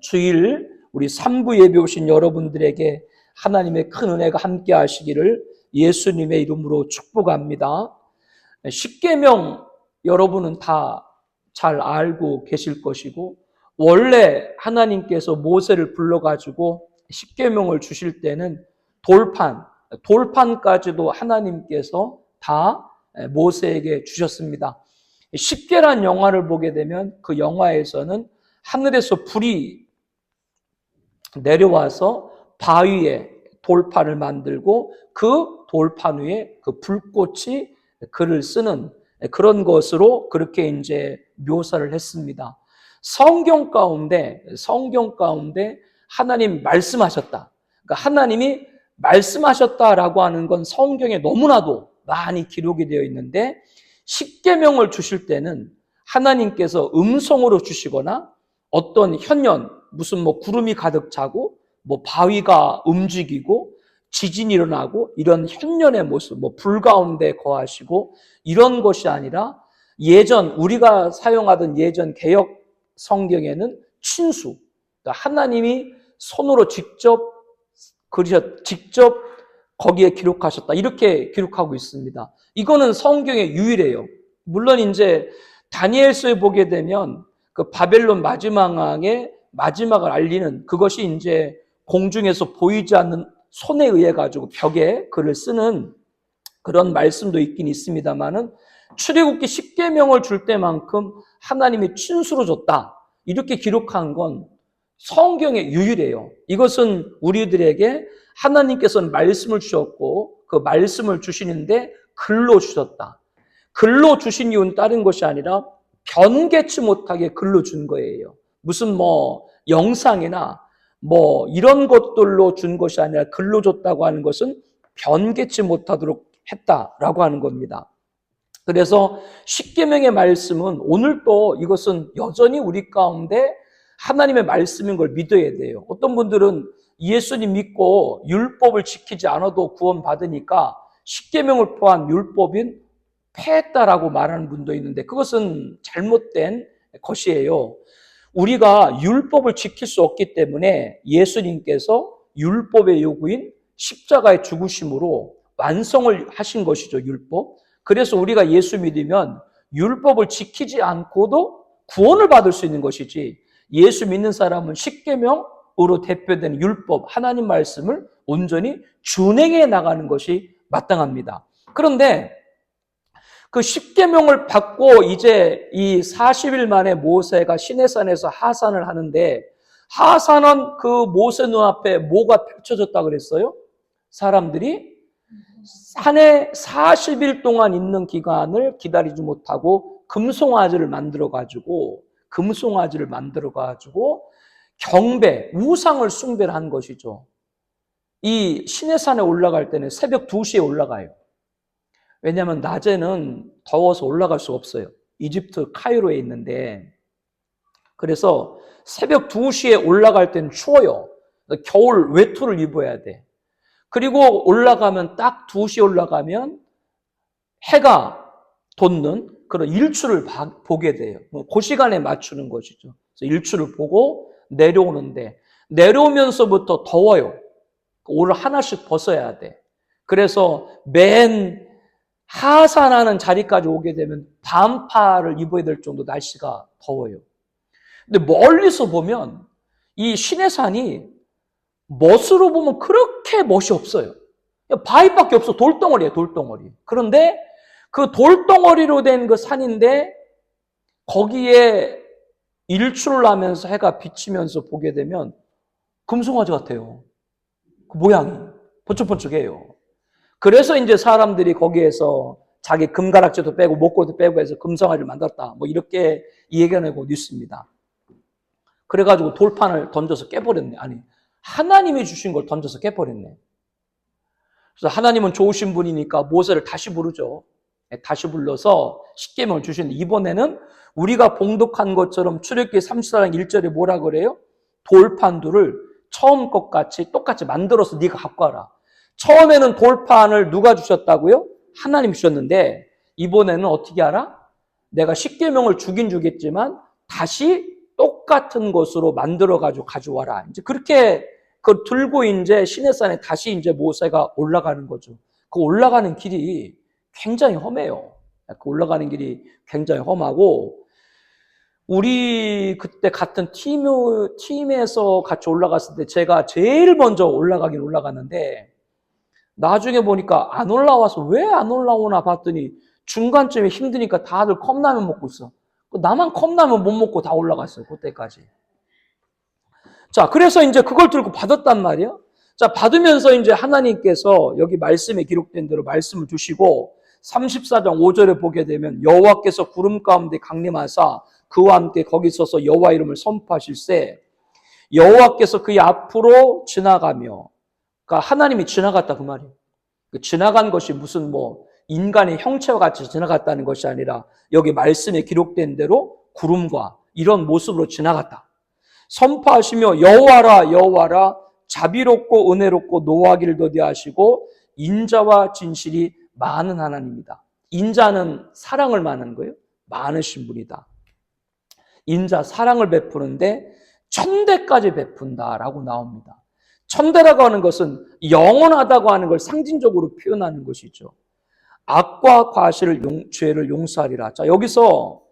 주일 우리 3부 예배 오신 여러분들에게 하나님의 큰 은혜가 함께 하시기를 예수님의 이름으로 축복합니다. 십계명 여러분은 다 잘 알고 계실 것이고 원래 하나님께서 모세를 불러 가지고 십계명을 주실 때는 돌판 돌판까지도 하나님께서 다 모세에게 주셨습니다. 십계란 영화를 보게 되면 그 영화에서는 하늘에서 불이 내려와서 바위에 돌판을 만들고 그 돌판 위에 그 불꽃이 글을 쓰는 그런 것으로 그렇게 이제 묘사를 했습니다. 성경 가운데, 성경 가운데 하나님 말씀하셨다. 그러니까 하나님이 말씀하셨다라고 하는 건 성경에 너무나도 많이 기록이 되어 있는데 십계명을 주실 때는 하나님께서 음성으로 주시거나 어떤 현연 무슨 뭐 구름이 가득 차고 뭐 바위가 움직이고 지진이 일어나고 이런 현연의 모습, 뭐 불 가운데 거하시고 이런 것이 아니라 예전 우리가 사용하던 예전 개혁 성경에는 친수, 그러니까 하나님이 손으로 직접 그리셨, 직접 거기에 기록하셨다. 이렇게 기록하고 있습니다. 이거는 성경의 유일해요. 물론 이제 다니엘서에 보게 되면 그 바벨론 마지막 왕의 마지막을 알리는 그것이 이제 공중에서 보이지 않는 손에 의해 가지고 벽에 글을 쓰는 그런 말씀도 있긴 있습니다만은 출애굽기 10계명을 줄 때만큼 하나님이 친수로 줬다. 이렇게 기록한 건 성경의 유일해요. 이것은 우리들에게 하나님께서는 말씀을 주셨고 그 말씀을 주시는데 글로 주셨다. 글로 주신 이유는 다른 것이 아니라 변개치 못하게 글로 준 거예요. 무슨 뭐 영상이나 뭐 이런 것들로 준 것이 아니라 글로 줬다고 하는 것은 변개치 못하도록 했다라고 하는 겁니다. 그래서 십계명의 말씀은 오늘 또 이것은 여전히 우리 가운데 하나님의 말씀인 걸 믿어야 돼요. 어떤 분들은 예수님 믿고 율법을 지키지 않아도 구원 받으니까 십계명을 포한 율법인 패했다라고 말하는 분도 있는데 그것은 잘못된 것이에요. 우리가 율법을 지킬 수 없기 때문에 예수님께서 율법의 요구인 십자가의 죽으심으로 완성을 하신 것이죠, 율법. 그래서 우리가 예수 믿으면 율법을 지키지 않고도 구원을 받을 수 있는 것이지 예수 믿는 사람은 십계명으로 대표되는 율법, 하나님 말씀을 온전히 준행해 나가는 것이 마땅합니다. 그런데 그 십계명을 받고 이제 이 40일 만에 모세가 시내산에서 하산을 하는데 하산은 그 모세 눈앞에 뭐가 펼쳐졌다 그랬어요? 사람들이 산에 40일 동안 있는 기간을 기다리지 못하고 금송아지를 만들어 가지고 금송아지를 만들어 가지고 경배, 우상을 숭배를 한 것이죠. 이 시내산에 올라갈 때는 새벽 2시에 올라가요. 왜냐하면 낮에는 더워서 올라갈 수 없어요. 이집트 카이로에 있는데 그래서 새벽 2시에 올라갈 때는 추워요. 겨울 외투를 입어야 돼. 그리고 올라가면 딱 2시에 올라가면 해가 돋는 그런 일출을 보게 돼요. 그 시간에 맞추는 것이죠. 그래서 일출을 보고 내려오는데 내려오면서부터 더워요. 옷을 하나씩 벗어야 돼. 그래서 맨 하산하는 자리까지 오게 되면 반팔을 입어야 될 정도 날씨가 더워요. 근데 멀리서 보면 이 시내산이 멋으로 보면 그렇게 멋이 없어요. 바위밖에 없어. 돌덩어리예요, 돌덩어리. 그런데 그 돌덩어리로 된 그 산인데 거기에 일출을 하면서 해가 비치면서 보게 되면 금송아지 같아요. 그 모양이 번쩍번쩍해요. 그래서 이제 사람들이 거기에서 자기 금가락지도 빼고 목걸이도 빼고 해서 금성아지를 만들었다. 뭐 이렇게 얘기해내고 뉴스입니다. 그래가지고 돌판을 던져서 깨버렸네. 아니, 하나님이 주신 걸 던져서 깨버렸네. 그래서 하나님은 좋으신 분이니까 모세를 다시 부르죠. 네, 다시 불러서 십계명을 주시는데 이번에는 우리가 봉독한 것처럼 출애굽기 34장 1절에 뭐라 그래요? 돌판들을 처음 것 같이 똑같이 만들어서 네가 갖고 와라. 처음에는 돌판을 누가 주셨다고요? 하나님 주셨는데 이번에는 어떻게 알아? 내가 십계명을 주긴 주겠지만 다시 똑같은 것으로 만들어 가지고 가져와라. 이제 그렇게 그 들고 이제 시내산에 다시 이제 모세가 올라가는 거죠. 그 올라가는 길이 굉장히 험해요. 그 올라가는 길이 굉장히 험하고 우리 그때 같은 팀, 팀에서 같이 올라갔을 때 제가 제일 먼저 올라가긴 올라갔는데 나중에 보니까 안 올라와서 왜 안 올라오나 봤더니 중간쯤에 힘드니까 다들 컵라면 먹고 있어. 나만 컵라면 못 먹고 다 올라갔어요. 그때까지. 자, 그래서 이제 그걸 들고 받았단 말이야. 자, 받으면서 이제 하나님께서 여기 말씀에 기록된 대로 말씀을 주시고 34장 5절에 보게 되면 여호와께서 구름 가운데 강림하사 그와 함께 거기 서서 여호와 이름을 선포하실세 여호와께서 그의 앞으로 지나가며 그러니까 하나님이 지나갔다 그 말이에요. 그 지나간 것이 무슨 뭐 인간의 형체와 같이 지나갔다는 것이 아니라 여기 말씀에 기록된 대로 구름과 이런 모습으로 지나갔다. 선포하시며 여호와라 여호와라 자비롭고 은혜롭고 노하기를 더디하시고 인자와 진실이 많은 하나님이다. 인자는 사랑을 말하는 거예요. 많으신 분이다. 인자 사랑을 베푸는데 천대까지 베푼다라고 나옵니다. 천대라고 하는 것은 영원하다고 하는 걸 상징적으로 표현하는 것이죠. 악과 과실을 용, 죄를 용서하리라. 자, 여기서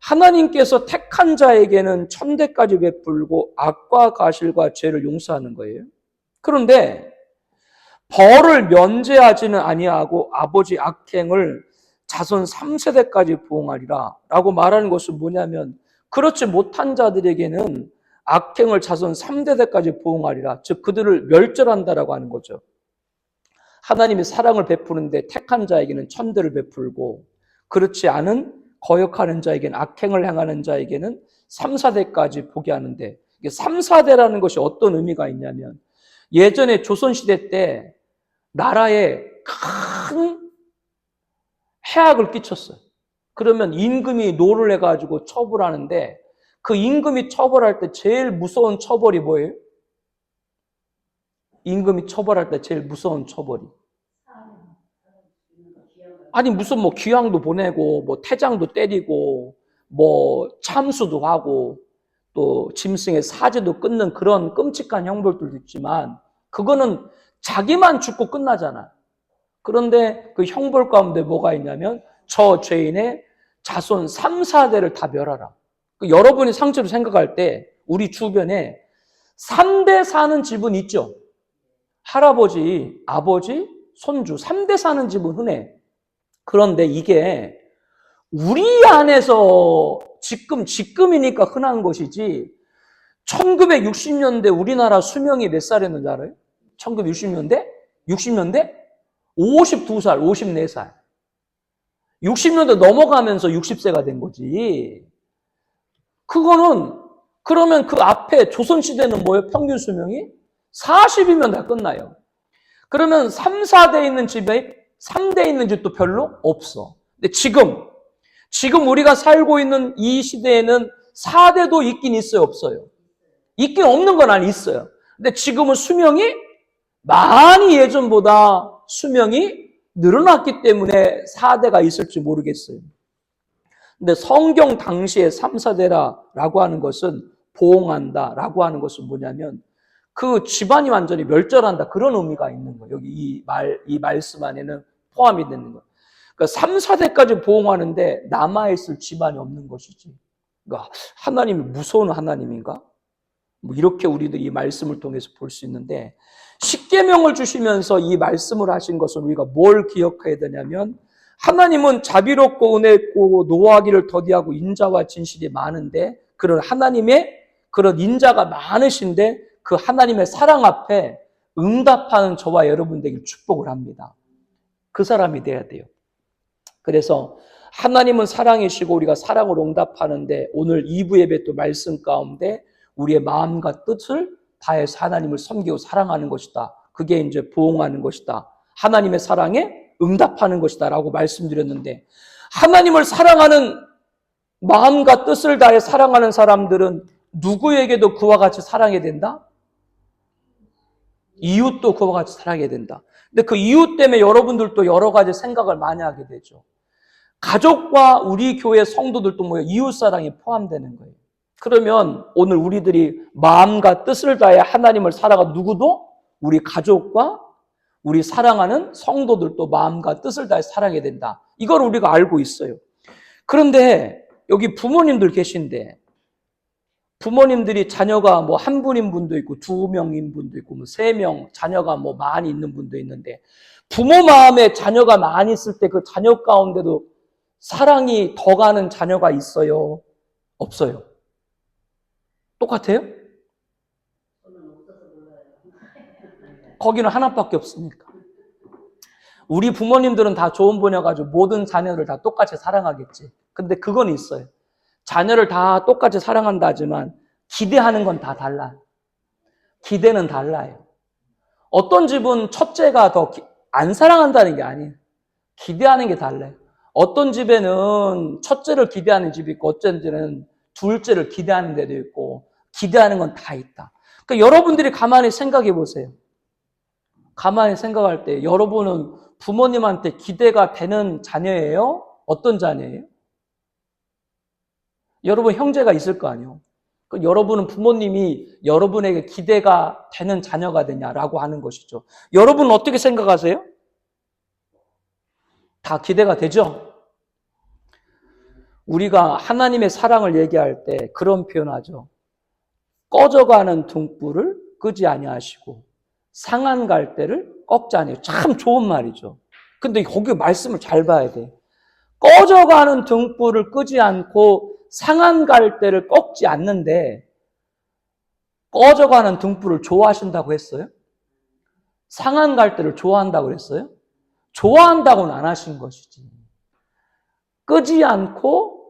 하나님께서 택한 자에게는 천대까지 베풀고 악과 과실과 죄를 용서하는 거예요. 그런데 벌을 면제하지는 아니하고 아버지 악행을 자손 3세대까지 보응하리라 라고 말하는 것은 뭐냐면 그렇지 못한 자들에게는 악행을 자손 3대대까지 보응하리라 즉 그들을 멸절한다라고 하는 거죠. 하나님이 사랑을 베푸는데 택한 자에게는 천대를 베풀고 그렇지 않은 거역하는 자에게는 악행을 행하는 자에게는 3, 4대까지 보게 하는데 이게 3, 4대라는 것이 어떤 의미가 있냐면 예전에 조선시대 때 나라에 큰 해악을 끼쳤어요. 그러면 임금이 노를 해가지고 처벌하는데 그 임금이 처벌할 때 제일 무서운 처벌이 뭐예요? 임금이 처벌할 때 제일 무서운 처벌이. 아니 무슨 뭐 귀향도 보내고 뭐 태장도 때리고 뭐 참수도 하고 또 짐승의 사제도 끊는 그런 끔찍한 형벌들도 있지만 그거는 자기만 죽고 끝나잖아. 그런데 그 형벌 가운데 뭐가 있냐면 저 죄인의 자손 3, 4대를 다 멸하라. 그 여러분이 상처로 생각할 때 우리 주변에 3대 사는 집은 있죠. 할아버지, 아버지, 손주 3대 사는 집은 흔해. 그런데 이게 우리 안에서 지금 지금이니까 흔한 것이지 1960년대 우리나라 수명이 몇 살이었는지 알아요? 1960년대? 60년대? 52살, 54살. 60년대 넘어가면서 60세가 된 거지. 그거는 그러면 그 앞에 조선시대는 뭐예요? 평균 수명이? 40이면 다 끝나요. 그러면 3, 4대 있는 집에 3대 있는 집도 별로 없어. 근데 지금, 지금 우리가 살고 있는 이 시대에는 4대도 있긴 있어요, 없어요? 있긴 없는 건 아니 있어요. 근데 지금은 수명이 많이 예전보다 수명이 늘어났기 때문에 4대가 있을지 모르겠어요. 근데 성경 당시에 3, 4대라고 하는 것은 보응한다라고 하는 것은 뭐냐면 그 집안이 완전히 멸절한다 그런 의미가 있는 거예요. 여기 이 말, 이 말씀 안에는 포함이 되는 거예요. 그러니까 3, 4대까지 보응하는데 남아 있을 집안이 없는 것이지. 그러니까 하나님이 무서운 하나님인가? 뭐 이렇게 우리도 이 말씀을 통해서 볼 수 있는데 십계명을 주시면서 이 말씀을 하신 것은 우리가 뭘 기억해야 되냐면 하나님은 자비롭고 은혜 있고 노하기를 더디하고 인자와 진실이 많은데 그런 하나님의 그런 인자가 많으신데 그 하나님의 사랑 앞에 응답하는 저와 여러분 되길 축복을 합니다. 그 사람이 돼야 돼요. 그래서 하나님은 사랑이시고 우리가 사랑으로 응답하는데 오늘 2부 예배 또 말씀 가운데 우리의 마음과 뜻을 다해서 하나님을 섬기고 사랑하는 것이다. 그게 이제 보응하는 것이다. 하나님의 사랑에 응답하는 것이다. 라고 말씀드렸는데, 하나님을 사랑하는 마음과 뜻을 다해 사랑하는 사람들은 누구에게도 그와 같이 사랑해야 된다? 이웃도 그와 같이 사랑해야 된다. 근데 그 이웃 때문에 여러분들도 여러 가지 생각을 많이 하게 되죠. 가족과 우리 교회 성도들도 뭐예요? 이웃 사랑이 포함되는 거예요. 그러면 오늘 우리들이 마음과 뜻을 다해 하나님을 살아가 누구도 우리 가족과 우리 사랑하는 성도들도 마음과 뜻을 다해 사랑해야 된다. 이걸 우리가 알고 있어요. 그런데 여기 부모님들 계신데 부모님들이 자녀가 뭐 한 분인 분도 있고 두 명인 분도 있고 뭐 세 명 자녀가 뭐 많이 있는 분도 있는데 부모 마음에 자녀가 많이 있을 때 그 자녀 가운데도 사랑이 더 가는 자녀가 있어요? 없어요? 똑같아요? 거기는 하나밖에 없으니까. 우리 부모님들은 다 좋은 분이어가지고 모든 자녀를 다 똑같이 사랑하겠지. 근데 그건 있어요. 자녀를 다 똑같이 사랑한다 하지만 기대하는 건 다 달라요. 기대는 달라요. 어떤 집은 첫째가 더 안 사랑한다는 게 아니에요. 기대하는 게 달라요. 어떤 집에는 첫째를 기대하는 집이 있고 어쩐 집은 둘째를 기대하는 데도 있고 기대하는 건 다 있다. 그러니까 여러분들이 가만히 생각해 보세요. 가만히 생각할 때 여러분은 부모님한테 기대가 되는 자녀예요? 어떤 자녀예요? 여러분 형제가 있을 거 아니에요. 그 여러분은 부모님이 여러분에게 기대가 되는 자녀가 되냐라고 하는 것이죠. 여러분은 어떻게 생각하세요? 다 기대가 되죠? 우리가 하나님의 사랑을 얘기할 때 그런 표현하죠. 꺼져가는 등불을 끄지 아니하시고 상한 갈대를 꺾지 아니하고 참 좋은 말이죠. 근데 거기 말씀을 잘 봐야 돼. 꺼져가는 등불을 끄지 않고 상한 갈대를 꺾지 않는데 꺼져가는 등불을 좋아하신다고 했어요? 상한 갈대를 좋아한다고 그랬어요? 좋아한다고는 안 하신 것이지. 끄지 않고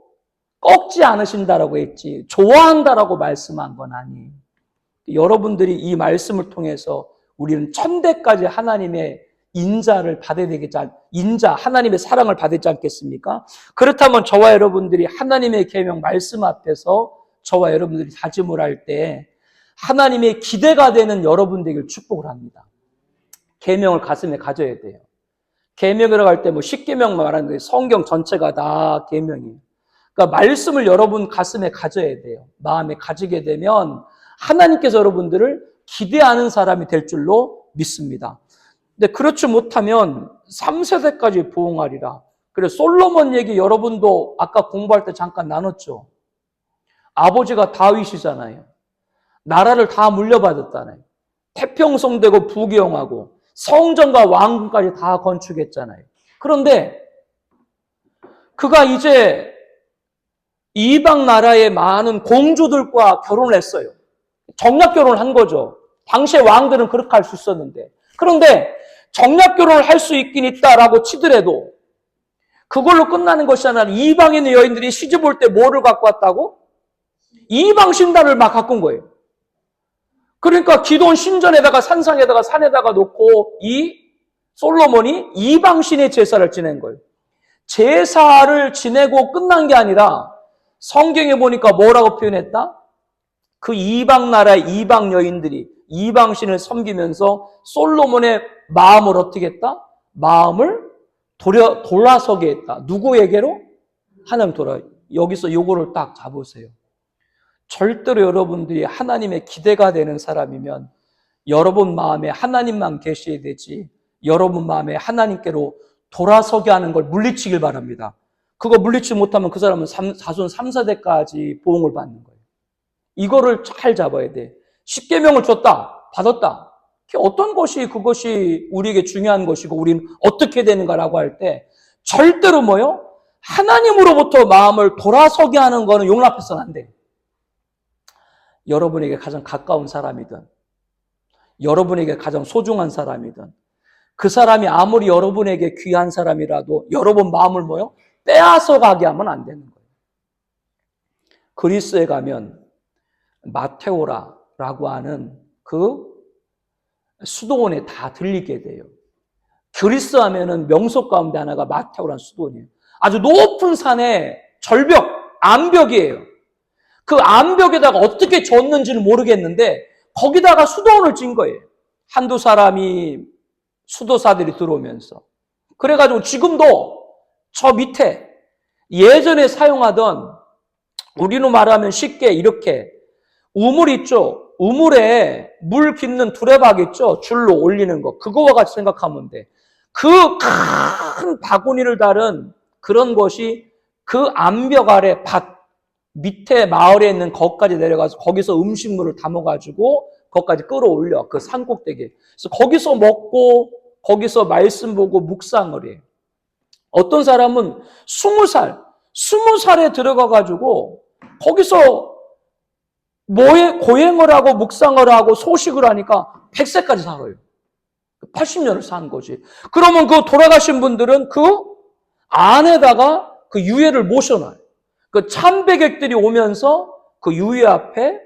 꺾지 않으신다라고 했지. 좋아한다라고 말씀한 건 아니에요. 여러분들이 이 말씀을 통해서 우리는 천대까지 하나님의 인자를 받아야 되겠지, 않- 인자, 하나님의 사랑을 받지 않겠습니까? 그렇다면 저와 여러분들이 하나님의 계명 말씀 앞에서 저와 여러분들이 다짐을 할 때 하나님의 기대가 되는 여러분들에게 축복을 합니다. 계명을 가슴에 가져야 돼요. 계명이라고 할 때 뭐 십계명 말하는데 성경 전체가 다 계명이에요. 그러니까 말씀을 여러분 가슴에 가져야 돼요. 마음에 가지게 되면 하나님께서 여러분들을 기대하는 사람이 될 줄로 믿습니다. 근데 그렇지 못하면 3세대까지 보응하리라. 그래 솔로몬 얘기 여러분도 아까 공부할 때 잠깐 나눴죠. 아버지가 다윗이잖아요. 나라를 다 물려받았잖아요. 태평성 되고 부귀영하고 성전과 왕궁까지 다 건축했잖아요. 그런데 그가 이제 이방 나라의 많은 공주들과 결혼을 했어요. 정략 결혼을 한 거죠. 당시의 왕들은 그렇게 할 수 있었는데. 그런데 정략 결혼을 할 수 있긴 있다라고 치더라도 그걸로 끝나는 것이 아니라 이방인 여인들이 시집 올 때 뭐를 갖고 왔다고? 이방 신단을 막 갖고 온 거예요. 그러니까 기도원 신전에다가 산상에다가 산에다가 놓고 이 솔로몬이 이방신의 제사를 지낸 거예요. 제사를 지내고 끝난 게 아니라 성경에 보니까 뭐라고 표현했다? 그 이방 나라의 이방 여인들이 이방신을 섬기면서 솔로몬의 마음을 어떻게 했다? 마음을 돌려, 돌아서게 했다. 누구에게로? 하나님 돌아. 여기서 요거를 딱 잡으세요. 절대로 여러분들이 하나님의 기대가 되는 사람이면 여러분 마음에 하나님만 계셔야 되지 여러분 마음에 하나님께로 돌아서게 하는 걸 물리치길 바랍니다. 그거 물리치 못하면 그 사람은 삼- 자손 3, 4대까지 보응을 받는 거예요. 이거를 잘 잡아야 돼. 십계명을 줬다. 받았다. 어떤 것이 그것이 우리에게 중요한 것이고 우리는 어떻게 되는가라고 할 때 절대로 뭐요? 하나님으로부터 마음을 돌아서게 하는 거는 용납해서는 안 돼. 여러분에게 가장 가까운 사람이든 여러분에게 가장 소중한 사람이든 그 사람이 아무리 여러분에게 귀한 사람이라도 여러분 마음을 뭐요? 빼앗아 가게 하면 안 되는 거예요. 그리스에 가면 마테오라 라고 하는 그 수도원에 다 들리게 돼요. 그리스 하면은 명소 가운데 하나가 마테오라는 수도원이에요. 아주 높은 산에 절벽, 암벽이에요. 그 암벽에다가 어떻게 졌는지는 모르겠는데 거기다가 수도원을 진 거예요. 한두 사람이 수도사들이 들어오면서. 그래가지고 지금도 저 밑에 예전에 사용하던 우리로 말하면 쉽게 이렇게 우물 있죠? 우물에 물 깃는 두레박 있죠? 줄로 올리는 거. 그거와 같이 생각하면 돼. 그 큰 바구니를 다른 그런 것이 그 암벽 아래 밭 밑에 마을에 있는 거기까지 내려가서 거기서 음식물을 담아가지고 거기까지 끌어올려. 그 산꼭대기에. 그래서 거기서 먹고 거기서 말씀 보고 묵상을 해. 어떤 사람은 스무 살, 스무 살에 들어가가지고 거기서 뭐에 고행을 하고 묵상을 하고 소식을 하니까 100세까지 살아요. 80년을 산 거지. 그러면 그 돌아가신 분들은 그 안에다가 그 유해를 모셔놔요. 그 참배객들이 오면서 그 유해 앞에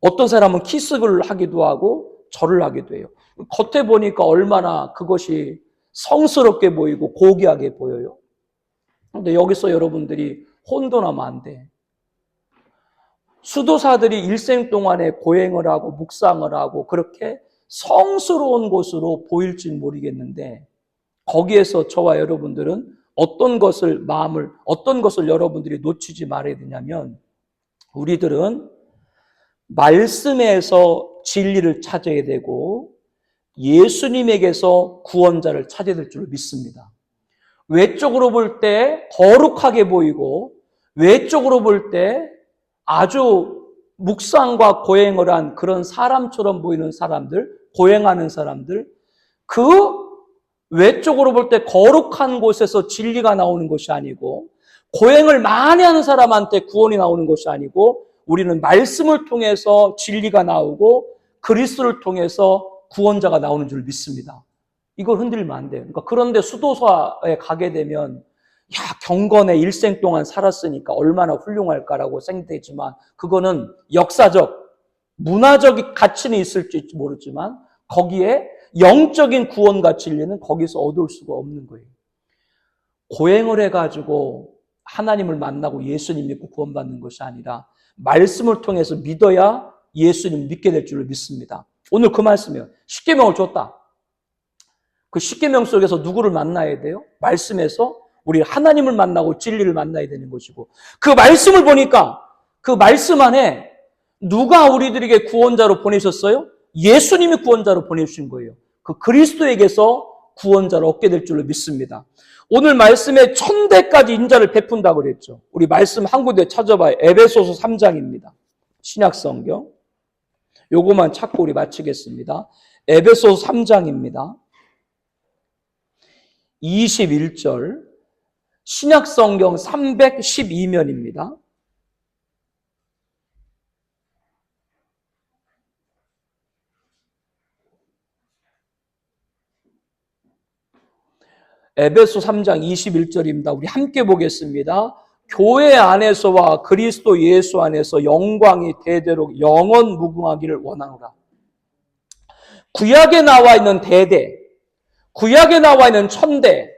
어떤 사람은 키스를 하기도 하고 절을 하기도 해요. 겉에 보니까 얼마나 그것이 성스럽게 보이고 고귀하게 보여요. 근데 여기서 여러분들이 혼돈하면 안 돼. 수도사들이 일생 동안에 고행을 하고 묵상을 하고 그렇게 성스러운 곳으로 보일지 모르겠는데 거기에서 저와 여러분들은 어떤 것을 마음을 어떤 것을 여러분들이 놓치지 말아야 되냐면 우리들은 말씀에서 진리를 찾아야 되고 예수님에게서 구원자를 찾아야 될 줄 믿습니다. 외적으로 볼 때 거룩하게 보이고 외적으로 볼 때 아주 묵상과 고행을 한 그런 사람처럼 보이는 사람들, 고행하는 사람들, 그 외적으로 볼 때 거룩한 곳에서 진리가 나오는 것이 아니고 고행을 많이 하는 사람한테 구원이 나오는 것이 아니고 우리는 말씀을 통해서 진리가 나오고 그리스도를 통해서 구원자가 나오는 줄 믿습니다. 이걸 흔들면 안 돼요. 그러니까 그런데 수도사에 가게 되면 야 경건에 일생 동안 살았으니까 얼마나 훌륭할까라고 생각되지만 그거는 역사적 문화적 가치는 있을지 모르지만 거기에 영적인 구원과 진리는 거기서 얻을 수가 없는 거예요. 고행을 해가지고 하나님을 만나고 예수님 믿고 구원받는 것이 아니라 말씀을 통해서 믿어야 예수님 믿게 될 줄을 믿습니다. 오늘 그 말씀이에요. 십계명을 줬다. 그 십계명 속에서 누구를 만나야 돼요? 말씀에서 우리 하나님을 만나고 진리를 만나야 되는 것이고 그 말씀을 보니까 그 말씀 안에 누가 우리들에게 구원자로 보내셨어요? 예수님이 구원자로 보내주신 거예요. 그 그리스도에게서 구원자를 얻게 될 줄로 믿습니다. 오늘 말씀에 천대까지 인자를 베푼다고 그랬죠. 우리 말씀 한 군데 찾아봐요. 에베소서 3장입니다. 신약 성경. 요거만 찾고 우리 마치겠습니다. 에베소서 3장입니다. 21절. 신약 성경 312면입니다. 에베소 3장 21절입니다. 우리 함께 보겠습니다. 교회 안에서와 그리스도 예수 안에서 영광이 대대로 영원 무궁하기를 원하노라. 구약에 나와 있는 대대, 구약에 나와 있는 천대,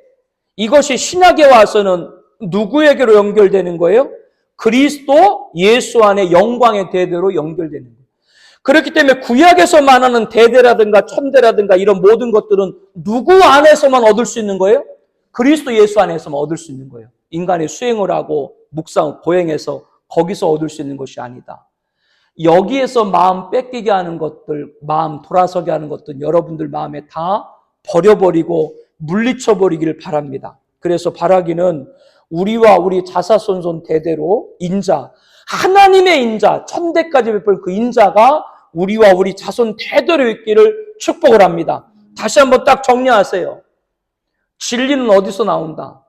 이것이 신약에 와서는 누구에게로 연결되는 거예요? 그리스도 예수 안에 영광의 대대로 연결되는 거예요. 그렇기 때문에 구약에서 말하는 대대라든가 천대라든가 이런 모든 것들은 누구 안에서만 얻을 수 있는 거예요? 그리스도 예수 안에서만 얻을 수 있는 거예요. 인간의 수행을 하고 묵상, 고행해서 거기서 얻을 수 있는 것이 아니다. 여기에서 마음 뺏기게 하는 것들, 마음 돌아서게 하는 것들 여러분들 마음에 다 버려버리고 물리쳐 버리기를 바랍니다. 그래서 바라기는 우리와 우리 자사손손 대대로 인자, 하나님의 인자, 천대까지 베풀 그 인자가 우리와 우리 자손 대대로 있기를 축복을 합니다. 다시 한번 딱 정리하세요. 진리는 어디서 나온다?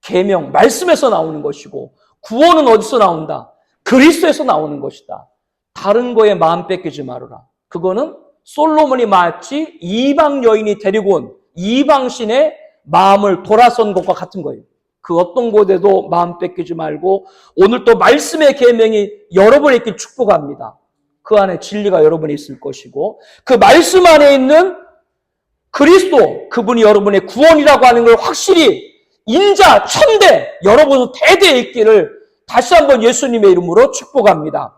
계명, 말씀에서 나오는 것이고 구원은 어디서 나온다? 그리스도에서 나오는 것이다. 다른 거에 마음 뺏기지 말아라. 그거는 솔로몬이 마치 이방 여인이 데리고 온 이방신의 마음을 돌아선 것과 같은 거예요. 그 어떤 곳에도 마음 뺏기지 말고 오늘 또 말씀의 계명이 여러분에 있길 축복합니다. 그 안에 진리가 여러분에 있을 것이고 그 말씀 안에 있는 그리스도 그분이 여러분의 구원이라고 하는 걸 확실히 인자 천대 여러분 대대에 있기를 다시 한번 예수님의 이름으로 축복합니다.